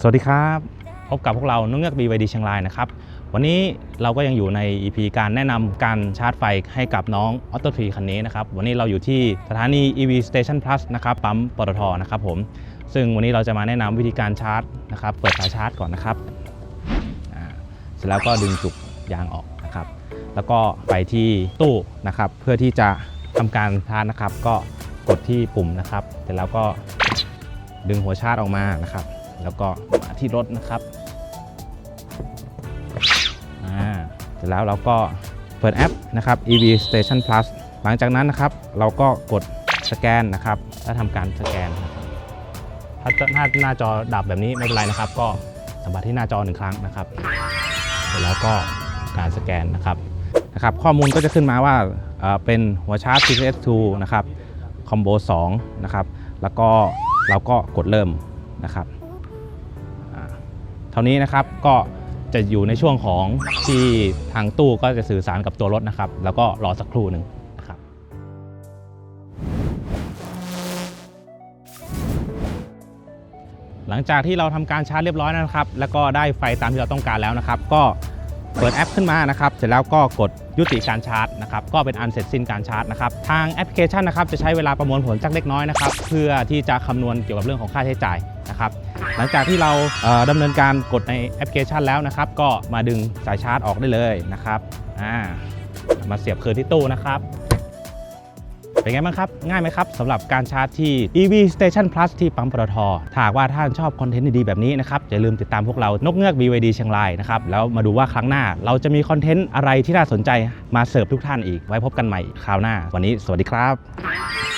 สวัสดีครับพบกับพวกเรานกเงือก BYD เชียงรายนะครับ วันนี้เราก็ยังอยู่ใน EP การแนะนำการชาร์จไฟให้กับน้อง Auto 3คันนี้นะครับ วันนี้เราอยู่ที่สถานี EV Station Plus นะครับปั๊มปตทนะครับผม ซึ่งวันนี้เราจะมาแนะนำวิธีการชาร์จนะครับ เปิดสายชาร์จก่อนนะครับเสร็จแล้วก็ดึงจุกยางออกนะครับ แล้วก็ไปที่ตู้นะครับ เพื่อที่จะทำการชาร์จนะครับ ก็กดที่ปุ่มนะครับ เสร็จแล้วก็ดึงหัวชาร์จออกมานะครับ แล้วก็มาที่รถนะครับอ่าเสร็จแล้วเราก็เปิดแอปนะครับ EV Station Plus หลังจากนั้นนะครับ เราก็กดสแกนนะครับแล้วทำการสแกน ถ้าถ้าหน้าจอดับแบบนี้ไม่เป็นไรนะครับ ก็สัมผัสที่หน้าจอหนึ่งครั้งนะครับ เสร็จแล้วก็การสแกนนะครับนะครับ ข้อมูลก็จะขึ้นมาว่าเอ่อเป็นหัวชาร์จ TCS2 นะครับคอมโบ2นะครับ แล้วก็เราก็กดเริ่มนะครับ เท่านี้นะครับก็จะอยู่ในช่วงของที่ทางตู้ก็จะสื่อสารกับตัวรถนะครับ แล้วก็รอสักครู่หนึ่งนะครับหลังจากที่เราทำการชาร์จเรียบร้อยนะครับ แล้วก็ได้ไฟตามที่เราต้องการแล้วนะครับ ก็เปิดแอปขึ้นมานะครับ เสร็จแล้วก็กดยุติการชาร์จนะครับ ก็เป็นอันเสร็จสิ้นการชาร์จนะครับ ทางแอปพลิเคชันนะครับ จะใช้เวลาประมวลผลสักเล็กน้อยนะครับ เพื่อที่จะคำนวณเกี่ยวกับเรื่องของค่าใช้จ่ายนะครับ หลังจากที่เราเอ่อดำเนินการกดในแอปพลิเคชันแล้วนะครับ ก็มาดึงสายชาร์จออกได้เลยนะครับามาเสียบคืนที่ตู้นะครับเป็นไงบ้างครับ ง่ายไหมครับสำหรับการชาร์จที่ EV Station Plus ที่ปั๊มปตทถ้าว่าท่านชอบคอนเทนต์ดีๆแบบนี้นะครับ อย่าลืมติดตามพวกเรานกเงือก BYD เชียงรายนะครับ แล้วมาดูว่าครั้งหน้าเราจะมีคอนเทนต์อะไรที่น่าสนใจมาเสิร์ฟทุกท่านอีก ไว้พบกันใหม่คราวหน้า วันนี้สวัสดีครับ